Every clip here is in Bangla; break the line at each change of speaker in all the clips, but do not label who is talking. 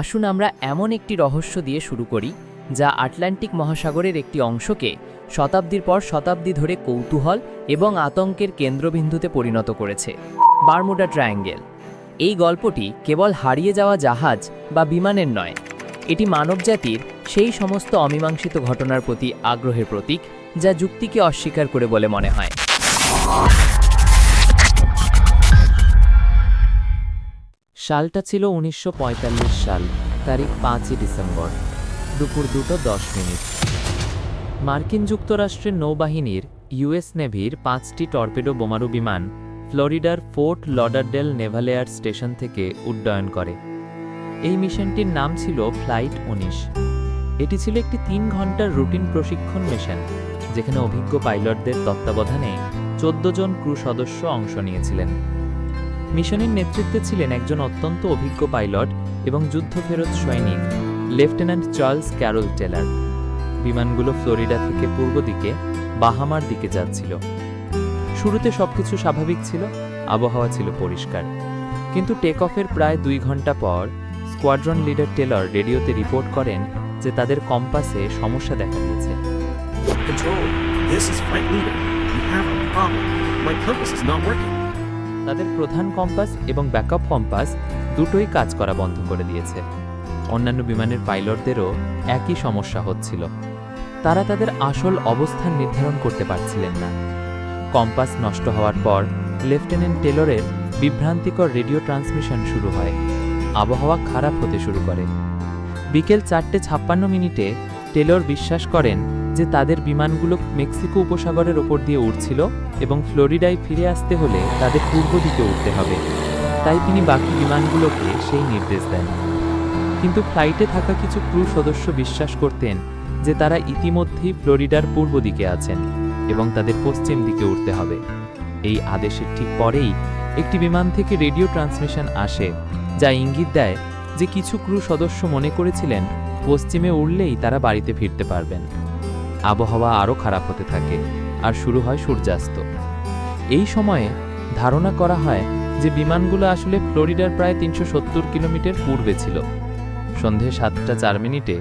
আসুন আমরা এমন একটি রহস্য দিয়ে শুরু করি, যা আটলান্টিক মহাসাগরের একটি অংশকে শতাব্দীর পর শতাব্দী ধরে কৌতূহল এবং আতঙ্কের কেন্দ্রবিন্দুতে পরিণত করেছে, বারমুডা ট্রায়াঙ্গেল। এই গল্পটি কেবল হারিয়ে যাওয়া জাহাজ বা বিমানের নয়, এটি মানবজাতির সেই সমস্ত অমীমাংসিত ঘটনার প্রতি আগ্রহের প্রতীক, যা যুক্তিকে অস্বীকার করে বলে মনে হয়। সালটা ছিল উনিশশো পঁয়তাল্লিশ সাল, তারিখ পাঁচই ডিসেম্বর। দুপুর দুটো দশ মিনিট। মার্কিন যুক্তরাষ্ট্রের নৌবাহিনীর ইউএস নেভির পাঁচটি টর্পেডো বোমারু বিমান ফ্লোরিডার ফোর্ট লডারডেল নেভালেয়ার স্টেশন থেকে উড্ডয়ন করে। এই মিশনটির নাম ছিল ফ্লাইট উনিশ। এটি ছিল একটি তিন ঘণ্টার রুটিন প্রশিক্ষণ মিশন, যেখানে অভিজ্ঞ পাইলটদের তত্ত্বাবধানে চোদ্দ জন ক্রু সদস্য অংশ নিয়েছিলেন। মিশনের নেতৃত্বে ছিলেন একজন অত্যন্ত অভিজ্ঞ পাইলট এবং যুদ্ধফেরত সৈনিক লেফটেন্যান্ট চার্লস ক্যারল টেলার বিমানগুলো ফ্লোরিডা থেকে পূর্ব দিকে বাহামার দিকে যাচ্ছিল শুরুতে সবকিছু স্বাভাবিক ছিল আবহাওয়া ছিল পরিষ্কার কিন্তু টেক অফের প্রায় দুই ঘণ্টা পর স্কোয়াড্রন লিডার টেলর রেডিওতে রিপোর্ট করেন যে তাদের কম্পাসে সমস্যা দেখা দিয়েছে
Control, this is Flight Leader. We have a problem. My compass is not working.
তাদের প্রধান কম্পাস এবং ব্যাকআপ কম্পাস দুটোই কাজ করা বন্ধ করে দিয়েছে। অন্যান্য বিমানের পাইলটদেরও একই সমস্যা হচ্ছিল। তারা তাদের আসল অবস্থান নির্ধারণ করতে পারছিলেন না। কম্পাস নষ্ট হওয়ার পর লেফটেন্যান্ট টেলরের বিভ্রান্তিকর রেডিও ট্রান্সমিশন শুরু হয়। আবহাওয়া খারাপ হতে শুরু করে। বিকেল চারটে ছাপ্পান্ন মিনিটে টেলর বিশ্বাস করেন যে তাদের বিমানগুলো মেক্সিকো উপসাগরের ওপর দিয়ে উড়ছিল এবং ফ্লোরিডায় ফিরে আসতে হলে তাদের পূর্ব দিকে উঠতে হবে। তাই তিনি বাকি বিমানগুলোকে সেই নির্দেশ দেন। কিন্তু ফ্লাইটে থাকা কিছু ক্রু সদস্য বিশ্বাস করতেন যে তারা ইতিমধ্যেই ফ্লোরিডার পূর্ব দিকে আছেন এবং তাদের পশ্চিম দিকে উঠতে হবে। এই আদেশের ঠিক পরেই একটি বিমান থেকে রেডিও ট্রান্সমিশন আসে, যা ইঙ্গিত দেয় যে কিছু ক্রু সদস্য মনে করেছিলেন পশ্চিমে উড়লেই তারা বাড়িতে ফিরতে পারবেন। আবহাওয়া আরও খারাপ হতে থাকে আর শুরু হয় সূর্যাস্ত। এই সময়ে ধারণা করা হয় যে বিমানগুলো আসলে ফ্লোরিডার প্রায় তিনশো সত্তর কিলোমিটার পূর্বে ছিল। সন্ধে সাতটা চার মিনিটে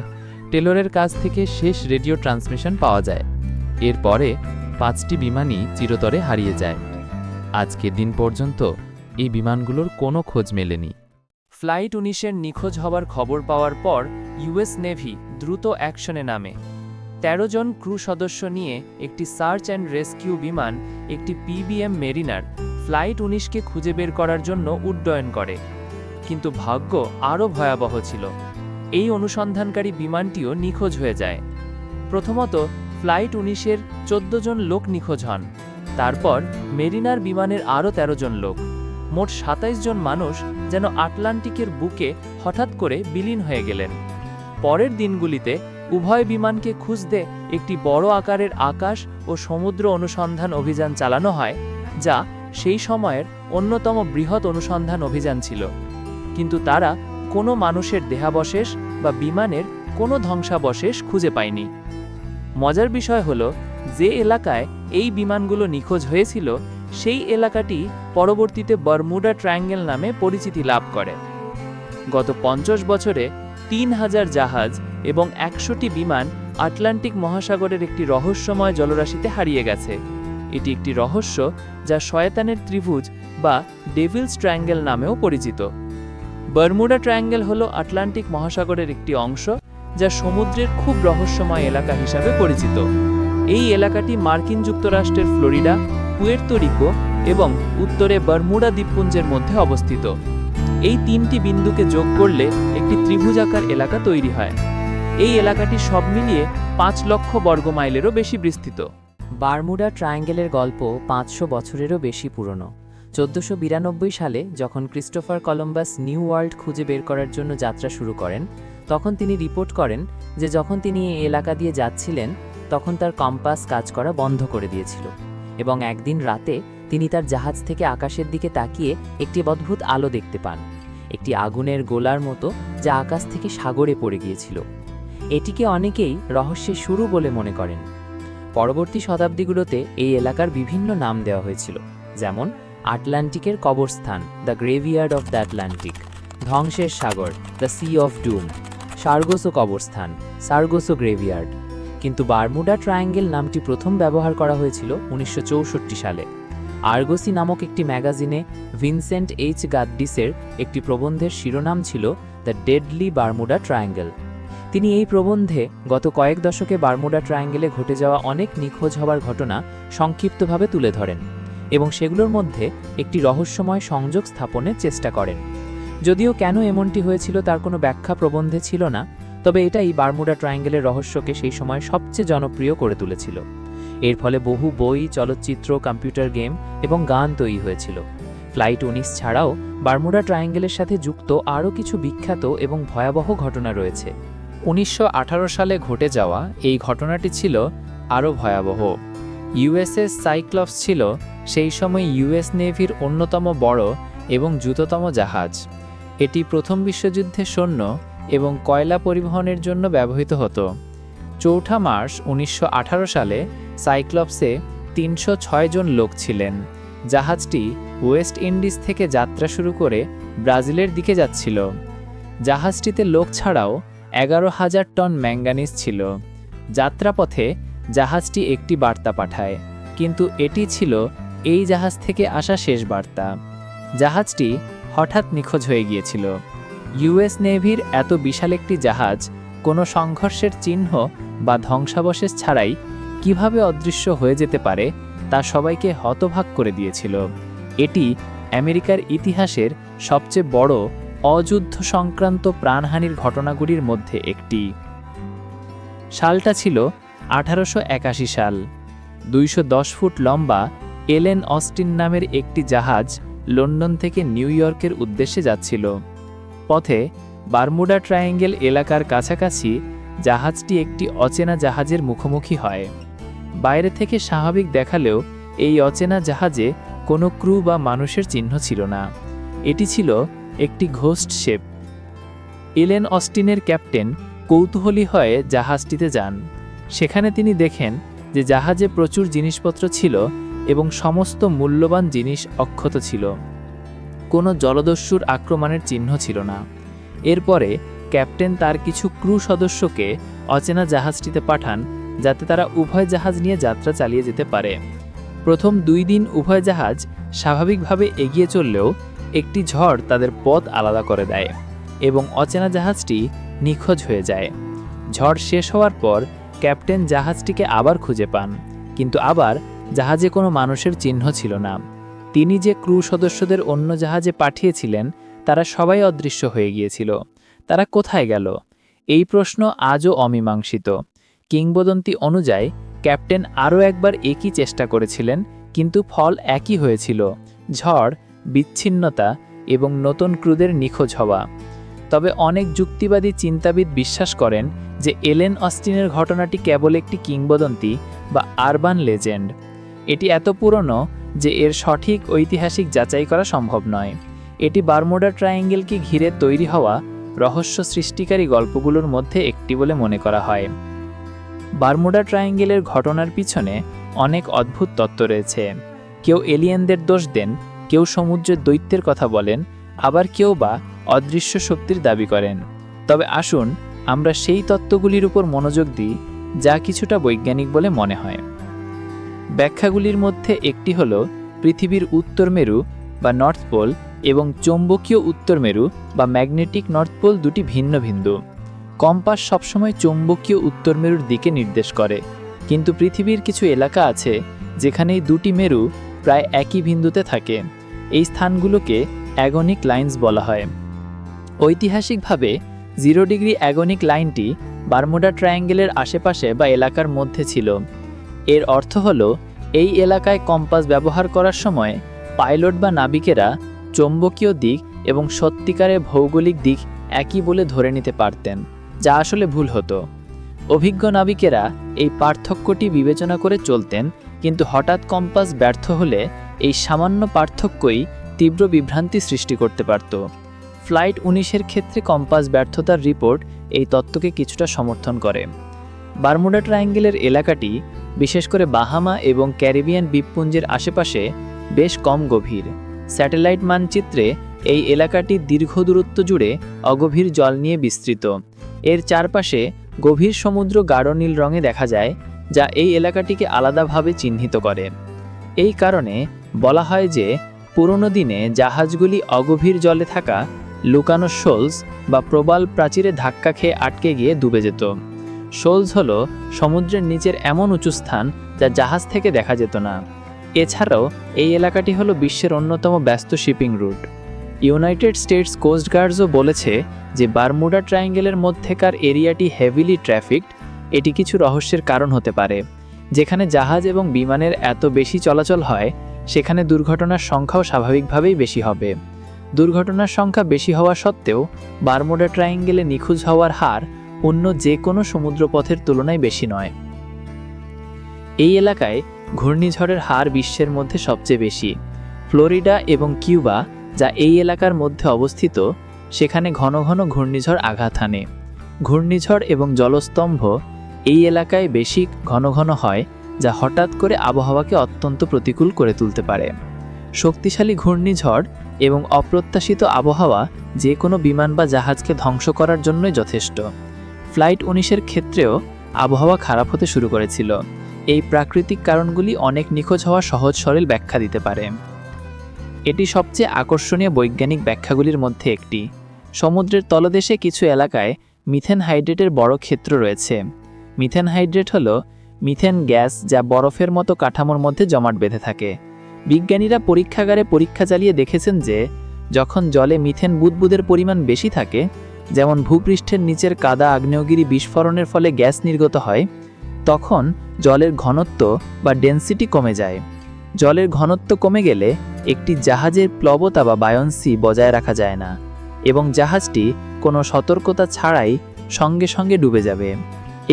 টেলরের কাছ থেকে শেষ রেডিও ট্রান্সমিশন পাওয়া যায়। এরপরে পাঁচটি বিমানই চিরতরে হারিয়ে যায়। আজকের দিন পর্যন্ত এই বিমানগুলোর কোনো খোঁজ মেলেনি। ফ্লাইট উনিশের নিখোঁজ হবার খবর পাওয়ার পর ইউএস নেভি দ্রুত অ্যাকশনে নামে। তেরো জন ক্রু সদস্য নিয়ে একটি সার্চ অ্যান্ড রেস্কিউ বিমান, একটি পিবিএম মেরিনার, ফ্লাইট উনিশকে খুঁজে বের করার জন্য উড্ডয়ন করে। কিন্তু ভাগ্য আরও ভয়াবহ ছিল। এই অনুসন্ধানকারী বিমানটিও নিখোঁজ হয়ে যায়। প্রথমত, ফ্লাইট উনিশের চোদ্দ জন লোক নিখোঁজ হন। তারপর, মেরিনার বিমানের আরও ১৩ জন লোক। মোট সাতাইশ জন মানুষ যেন আটলান্টিকের বুকে হঠাৎ করে বিলীন হয়ে গেলেন। পরের দিনগুলিতে উভয় বিমানকে খুঁজতে একটি বড় আকারের আকাশ ও সমুদ্র অনুসন্ধান অভিযান চালানো হয়, যা সেই সময়ের অন্যতম বৃহৎ অনুসন্ধান অভিযান ছিল। কিন্তু তারা কোনো মানুষের দেহাবশেষ বা বিমানের কোনো ধ্বংসাবশেষ খুঁজে পায়নি। মজার বিষয় হল, যে এলাকায় এই বিমানগুলো নিখোঁজ হয়েছিল, সেই এলাকাটি পরবর্তীতে বারমুডা ট্রায়াঙ্গেল নামে পরিচিতি লাভ করে। গত পঞ্চাশ বছরে তিন হাজার জাহাজ এবং একশোটি বিমান আটলান্টিক মহাসাগরের একটি রহস্যময় জলরাশিতে হারিয়ে গেছে। এটি একটি রহস্য যা শয়তানের ত্রিভুজ বা ডেভিলস ট্রায়াঙ্গেল নামেও পরিচিত। বারমুডা ট্রায়াঙ্গেল হল আটলান্টিক মহাসাগরের একটি অংশ যা সমুদ্রের খুব রহস্যময় এলাকা হিসাবে পরিচিত। এই এলাকাটি মার্কিন যুক্তরাষ্ট্রের ফ্লোরিডা, পুয়ের্তো রিকো এবং উত্তরে বারমুডা দ্বীপপুঞ্জের মধ্যে অবস্থিত। এই তিনটি বিন্দুকে যোগ করলে একটি ত্রিভুজাকার এলাকা তৈরি হয়। এই এলাকাটি সব মিলিয়ে পাঁচ লক্ষ বর্গ মাইলেরও বেশি বিস্তৃত। বারমুডা ট্রায়াঙ্গেলের গল্প পাঁচশো বছরেরও বেশি পুরনো। চোদ্দশো বিরানব্বই সালে যখন ক্রিস্টোফার কলম্বাস নিউ ওয়ার্ল্ড খুঁজে বের করার জন্য যাত্রা শুরু করেন, তখন তিনি রিপোর্ট করেন যে যখন তিনি এই এলাকা দিয়ে যাচ্ছিলেন, তখন তার কম্পাস কাজ করা বন্ধ করে দিয়েছিল এবং একদিন রাতে তিনি তার জাহাজ থেকে আকাশের দিকে তাকিয়ে একটি অদ্ভুত আলো দেখতে পান, একটি আগুনের গোলার মতো যা আকাশ থেকে সাগরে পড়ে গিয়েছিল। এটিকে অনেকেই রহস্যের শুরু বলে মনে করেন। পরবর্তী শতাব্দীগুলোতে এই এলাকার বিভিন্ন নাম দেওয়া হয়েছিল, যেমন আটলান্টিকের কবরস্থান, the graveyard of the Atlantic, ধ্বংসের সাগর, the sea of doom, Sargasso কবরস্থান, সার্গোসো গ্রেভিয়ার্ড। কিন্তু বারমুডা ট্রায়াঙ্গেল নামটি প্রথম ব্যবহার করা হয়েছিল উনিশশো চৌষট্টি সালে। আর্গোসি নামক একটি ম্যাগাজিনে ভিনসেন্ট এইচ গাদ্ডিসের একটি প্রবন্ধের শিরোনাম ছিল দ্য ডেডলি বারমুডা ট্রায়াঙ্গেল। তিনি এই প্রবন্ধে গত কয়েক দশকে বারমুডা ট্রায়াঙ্গেলে ঘটে যাওয়া অনেক নিখোঁজ হওয়ার ঘটনা সংক্ষিপ্তভাবে তুলে ধরেন এবং সেগুলোর মধ্যে একটি রহস্যময় সংযোগ স্থাপনের চেষ্টা করেন। যদিও কেন এমনটি হয়েছিল তার কোনো ব্যাখ্যা প্রবন্ধে ছিল না, তবে এটাই বারমুডা ট্রায়াঙ্গেলের রহস্যকে সেই সময় সবচেয়ে জনপ্রিয় করে তুলেছিল। এর ফলে বহু বই, চলচ্চিত্র, কম্পিউটার গেম এবং গান তৈরি হয়েছিল। ফ্লাইট উনিশ ছাড়াও বারমুডা ট্রায়াঙ্গেলের সাথে যুক্ত আরও কিছু বিখ্যাত এবং ভয়াবহ ঘটনা রয়েছে। উনিশশো আঠারো সালে ঘটে যাওয়া এই ঘটনাটি ছিল আরও ভয়াবহ। ইউএসএস সাইক্লপস ছিল সেই সময় ইউএস নেভির অন্যতম বড় এবং দ্রুততম জাহাজ। এটি প্রথম বিশ্বযুদ্ধে সৈন্য এবং কয়লা পরিবহনের জন্য ব্যবহৃত হতো। চৌঠা মার্চ উনিশশো আঠারো সালে সাইক্লপসে তিনশো জন লোক ছিলেন। জাহাজটি ওয়েস্ট ইন্ডিজ থেকে যাত্রা শুরু করে ব্রাজিলের দিকে যাচ্ছিল। জাহাজটিতে লোক ছাড়াও এগারো হাজার টন ম্যাঙ্গানিজ ছিল। যাত্রাপথে জাহাজটি একটি বার্তা পাঠায়, কিন্তু এটি ছিল এই জাহাজ থেকে আসা শেষ বার্তা। জাহাজটি হঠাৎ নিখোঁজ হয়ে গিয়েছিল। ইউএস নেভির এত বিশাল একটি জাহাজ কোনো সংঘর্ষের চিহ্ন বা ধ্বংসাবশেষ ছাড়াই কীভাবে অদৃশ্য হয়ে যেতে পারে তা সবাইকে হতভাগ করে দিয়েছিল। এটি আমেরিকার ইতিহাসের সবচেয়ে বড় অযুদ্ধ সংক্রান্ত প্রাণহানির ঘটনাগুলির মধ্যে একটি। সালটা ছিল আঠারোশো একাশি সাল। দুইশো দশ ফুট লম্বা এলেন অস্টিন নামের একটি জাহাজ লন্ডন থেকে নিউ ইয়র্কের উদ্দেশ্যে যাচ্ছিল। পথে বারমুডা ট্রায়াঙ্গেল এলাকার কাছাকাছি জাহাজটি একটি অচেনা জাহাজের মুখোমুখি হয়। বাইরে থেকে স্বাভাবিক দেখালেও এই অচেনা জাহাজে কোনো ক্রু বা মানুষের চিহ্ন ছিল না। এটি ছিল একটি ঘোস্ট শেপ। এলেন অস্টিনের ক্যাপ্টেন কৌতূহলী হয়ে জাহাজটিতে যান। সেখানে তিনি দেখেন যে জাহাজে প্রচুর জিনিসপত্র ছিল এবং সমস্ত মূল্যবান জিনিস অক্ষত ছিল। কোনো জলদস্যুর আক্রমণের চিহ্ন ছিল না। এরপরে ক্যাপ্টেন তার কিছু ক্রু সদস্যকে অচেনা জাহাজটিতে পাঠান যাতে তারা উভয় জাহাজ নিয়ে যাত্রা চালিয়ে যেতে পারে। প্রথম দুই দিন উভয় জাহাজ স্বাভাবিকভাবে এগিয়ে চললেও একটি ঝড় তাদের পথ আলাদা করে দেয় এবং অচেনা জাহাজটি নিখোঁজ হয়ে যায়। ঝড় শেষ হওয়ার পর ক্যাপ্টেন জাহাজটিকে আবার খুঁজে পান, কিন্তু আবার জাহাজে কোনো মানুষের চিহ্ন ছিল না। তিনি যে ক্রু সদস্যদের অন্য জাহাজে পাঠিয়েছিলেন, তারা সবাই অদৃশ্য হয়ে গিয়েছিল। তারা কোথায় গেল? এই প্রশ্ন আজও অমীমাংসিত। কিংবদন্তি অনুযায়ী, ক্যাপ্টেন আরও একবার একই চেষ্টা করেছিলেন, কিন্তু ফল একই হয়েছিল। ঝড়, বিচ্ছিন্নতা এবং নতুন ক্রুদের নিখোঁজ হওয়া। তবে অনেক যুক্তিবাদী চিন্তাবিদ বিশ্বাস করেন যে এলেন অস্টিনের ঘটনাটি কেবল একটি কিংবদন্তি বা আরবান লেজেন্ড। এটি এত পুরনো যে এর সঠিক ঐতিহাসিক যাচাই করা সম্ভব নয়। এটি বারমোডা ট্রায়াঙ্গেলকে ঘিরে তৈরি হওয়া রহস্য সৃষ্টিকারী গল্পগুলোর মধ্যে একটি বলে মনে করা হয়। বারমুডা ট্রায়াঙ্গেলের ঘটনার পিছনে অনেক অদ্ভুত তত্ত্ব রয়েছে। কেউ এলিয়েনদের দোষ দেন, কেউ সমুদ্রের দৈত্যের কথা বলেন, আবার কেউ বা অদৃশ্য শক্তির দাবি করেন। তবে আসুন, আমরা সেই তত্ত্বগুলির উপর মনোযোগ দিই, যা কিছুটা বৈজ্ঞানিক বলে মনে হয়। ব্যাখ্যাগুলির মধ্যে একটি হল পৃথিবীর উত্তর মেরু বা নর্থ পোল এবং চৌম্বকীয় উত্তর মেরু বা ম্যাগনেটিক নর্থ পোল দুটি ভিন্ন ভিন্ন কম্পাস সবসময় চৌম্বকীয় উত্তর মেরুর দিকে নির্দেশ করে। কিন্তু পৃথিবীর কিছু এলাকা আছে যেখানে এই দুটি মেরু প্রায় একই বিন্দুতে থাকে। এই স্থানগুলোকে অ্যাগনিক লাইন্স বলা হয়। ঐতিহাসিকভাবে, জিরো ডিগ্রি অ্যাগনিক লাইনটি বারমুডা ট্রায়াঙ্গেলের আশেপাশে বা এলাকার মধ্যে ছিল। এর অর্থ হল, এই এলাকায় কম্পাস ব্যবহার করার সময় পাইলট বা নাবিকেরা চৌম্বকীয় দিক এবং সত্যিকারের ভৌগোলিক দিক একই বলে ধরে নিতে পারতেন। যা আসলে ভুল হতো। অভিজ্ঞ নাবিকেরা এই পার্থক্যটি বিবেচনা করে চলতেন, কিন্তু হঠাৎ কম্পাস ব্যর্থ হলে এই সামান্য পার্থক্যই তীব্র বিভ্রান্তি সৃষ্টি করতে পারত। ফ্লাইট উনিশের ক্ষেত্রে কম্পাস ব্যর্থতার রিপোর্ট এই তত্ত্বকে কিছুটা সমর্থন করে। বারমুডা ট্রায়াঙ্গেলের এলাকাটি, বিশেষ করে বাহামা এবং ক্যারিবিয়ান দ্বীপপুঞ্জের আশেপাশে, বেশ কম গভীর। স্যাটেলাইট মানচিত্রে এই এলাকাটি দীর্ঘ দূরত্ব জুড়ে অগভীর জল নিয়ে বিস্তৃত। এর চারপাশে গভীর সমুদ্র গাঢ় নীল রঙে দেখা যায়, যা এই এলাকাটিকে আলাদাভাবে চিহ্নিত করে। এই কারণে বলা হয় যে, পুরনো দিনে জাহাজগুলি অগভীর জলে থাকা লুকানো শোলস বা প্রবাল প্রাচীরে ধাক্কা খেয়ে আটকে গিয়ে ডুবে যেত। শোলস হল সমুদ্রের নিচের এমন উঁচু স্থান যা জাহাজ থেকে দেখা যেত না। এছাড়াও এই এলাকাটি হলো বিশ্বের অন্যতম ব্যস্ত shipping route. United States coast গার্ডসও বলেছে যে বারমুডা ট্রায়াঙ্গেলের মধ্যেকার এরিয়াটি হেভিলি ট্রাফিকড এটি কিছু রহস্যের কারণ হতে পারে। যেখানে জাহাজ এবং বিমানের এত বেশি চলাচল হয়, সেখানে দুর্ঘটনার সংখ্যাও স্বাভাবিকভাবেই বেশি হবে। দুর্ঘটনার সংখ্যা বেশি হওয়া সত্ত্বেও, বারমুডা ট্রায়াঙ্গেলে নিখোঁজ হওয়ার হার অন্য যে কোনো সমুদ্রপথের তুলনায় বেশি নয়। এই এলাকায় ঘূর্ণিঝড়ের হার বিশ্বের মধ্যে সবচেয়ে বেশি। ফ্লোরিডা এবং কিউবা যা এই এলাকার মধ্যে অবস্থিত, সেখানে ঘন ঘন ঘূর্ণিঝড় আঘাত হানে। ঘূর্ণিঝড় এবং জলস্তম্ভ এই এলাকায় বেশি ঘন ঘন হয়, যা হঠাৎ করে আবহাওয়াকে অত্যন্ত প্রতিকূল করে তুলতে পারে। শক্তিশালী ঘূর্ণিঝড় এবং অপ্রত্যাশিত আবহাওয়া যে কোনো বিমান বা জাহাজকে ধ্বংস করার জন্যই যথেষ্ট। ফ্লাইট উনিশের ক্ষেত্রেও আবহাওয়া খারাপ হতে শুরু করেছিল। এই প্রাকৃতিক কারণগুলি অনেক নিখোঁজ হওয়া সহজ সরল ব্যাখ্যা দিতে পারে। এটি সবচেয়ে আকর্ষণীয় বৈজ্ঞানিক ব্যাখ্যাগুলির মধ্যে একটি। সমুদ্রের তলদেশে কিছু এলাকায় মিথেন হাইড্রেটের বড় ক্ষেত্র রয়েছে। মিথেন হাইড্রেট হল মিথেন গ্যাস যা বরফের মতো কাঠামোর মধ্যে জমাট বেঁধে থাকে। বিজ্ঞানীরা পরীক্ষাগারে পরীক্ষা চালিয়ে দেখেছেন যে, যখন জলে মিথেন বুদবুদের পরিমাণ বেশি থাকে, যেমন ভূপৃষ্ঠের নিচের কাদা আগ্নেয়গিরি বিস্ফোরণের ফলে গ্যাস নির্গত হয়, তখন জলের ঘনত্ব বা ডেন্সিটি কমে যায়। জলের ঘনত্ব কমে গেলে একটি জাহাজের প্লবতা বা বায়ন্সি বজায় রাখা যায় না, এবং জাহাজটি কোনো সতর্কতা ছাড়াই সঙ্গে সঙ্গে ডুবে যাবে।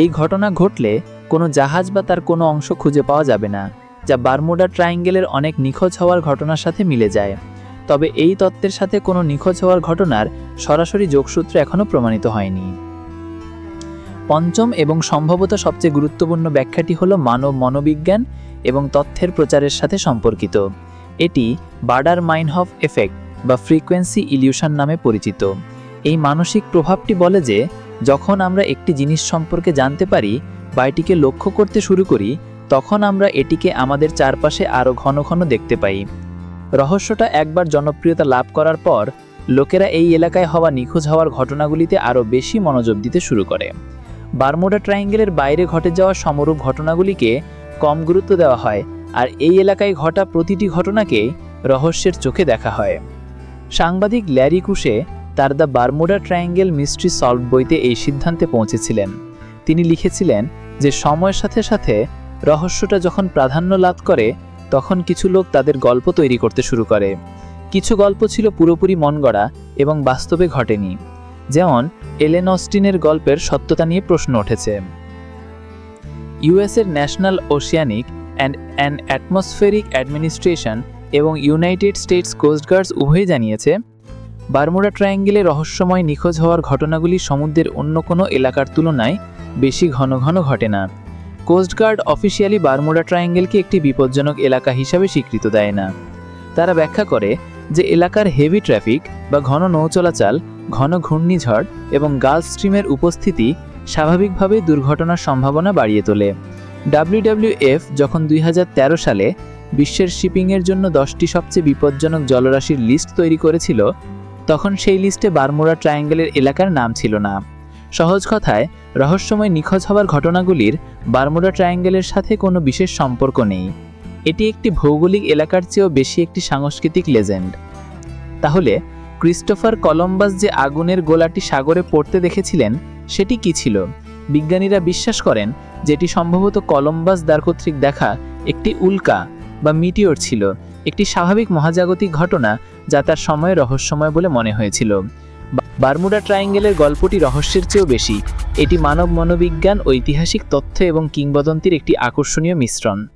এই ঘটনা ঘটলে কোনো জাহাজ বা তার কোনো অংশ খুঁজে পাওয়া যাবে না, যা বারমুডা ট্রায়াঙ্গেলের অনেক নিখোঁজ হওয়ার ঘটনার সাথে মিলে যায়। তবে এই তত্ত্বের সাথে কোনো নিখোঁজ হওয়ার ঘটনার সরাসরি যোগসূত্র এখনও প্রমাণিত হয়নি। পঞ্চম এবং সম্ভবত সবচেয়ে গুরুত্বপূর্ণ ব্যাখ্যাটি হল মানব মনোবিজ্ঞান এবং তথ্যের প্রচারের সাথে সম্পর্কিত। এটি বার্ডার মাইনহফ এফেক্ট বা ফ্রিকোয়েন্সি ইলিউশন নামে পরিচিত। এই মানসিক প্রভাবটি বলে যে, যখন আমরা একটি জিনিস সম্পর্কে জানতে পারি বা এটিকে লক্ষ্য করতে শুরু করি, তখন আমরা এটিকে আমাদের চারপাশে আরও ঘন ঘন দেখতে পাই। রহস্যটা একবার জনপ্রিয়তা লাভ করার পর, লোকেরা এই এলাকায় হওয়া নিখোঁজ হওয়ার ঘটনাগুলিতে আরও বেশি মনোযোগ দিতে শুরু করে। বারমুডা ট্রায়াঙ্গেলের বাইরে ঘটে যাওয়া সমরূপ ঘটনাগুলিকে কম গুরুত্ব দেওয়া হয় আর এই এলাকায় ঘটা প্রতিটি ঘটনাকে রহস্যের চোখে দেখা হয়। সাংবাদিক ল্যারি কুশে তার the Bermuda triangle mystery solve বইতে এই সিদ্ধান্তে পৌঁছেছিলেন। তিনি লিখেছিলেন যে, সময়ের সাথে সাথে রহস্যটা যখন প্রাধান্য লাভ করে, তখন কিছু লোক তাদের গল্প তৈরি করতে শুরু করে। কিছু গল্প ছিল পুরোপুরি মন গড়া এবং বাস্তবে ঘটেনি। যেমন এলেন অস্টিনের গল্পের সত্যতা নিয়ে প্রশ্ন উঠেছে। ইউএসের National Oceanic and and Atmospheric Administration এবং ইউনাইটেড স্টেটস কোস্টগার্ডস উভয়ই জানিয়েছে, বারমুডা ট্রায়াঙ্গেলে রহস্যময় নিখোঁজ হওয়ার ঘটনাগুলি সমুদ্রের অন্য কোনো এলাকার তুলনায় বেশি ঘন ঘন ঘটে না। কোস্টগার্ড অফিসিয়ালি বারমুডা ট্রায়াঙ্গেলকে একটি বিপজ্জনক এলাকা হিসাবে স্বীকৃত দেয় না। তারা ব্যাখ্যা করে যে এলাকার হেভি ট্রাফিক বা ঘন নৌ চলাচল ঘন ঘূর্ণিঝড় এবং গালফ স্ট্রিমের উপস্থিতি স্বাভাবিকভাবেই দুর্ঘটনার সম্ভাবনা বাড়িয়ে তোলে। ডাব্লিউডাব্লিউএফ যখন দুই হাজার তেরো সালে বিশ্বের শিপিংয়ের জন্য দশটি সবচেয়ে বিপজ্জনক জলরাশির লিস্ট তৈরি করেছিল, তখন সেই লিস্টে বারমুডা ট্রায়াঙ্গেলের এলাকার নাম ছিল না। সহজ কথায়, রহস্যময় নিখোঁজ হওয়ার ঘটনাগুলির বারমুডা ট্রায়াঙ্গেলের সাথে কোনো বিশেষ সম্পর্ক নেই। এটি একটি ভৌগোলিক এলাকার চেয়েও বেশি একটি সাংস্কৃতিক লেজেন্ড। তাহলে, ক্রিস্টোফার কলম্বাস যে আগুনের গোলাটি সাগরে পড়তে দেখেছিলেন, সেটি কি ছিল? বিজ্ঞানীরা বিশ্বাস করেন যেটি সম্ভবত কলম্বাস দ্বার কর্তৃক দেখা একটি উল্কা বা মিটিওর ছিল, একটি স্বাভাবিক মহাজাগতিক ঘটনা যা তার সময় রহস্যময় বলে মনে হয়েছিল। বারমুডা ট্রায়াঙ্গেলের গল্পটি রহস্যের চেয়েও বেশি। এটি মানব মনোবিজ্ঞান ঐতিহাসিক তথ্য এবং কিংবদন্তির একটি আকর্ষণীয় মিশ্রণ।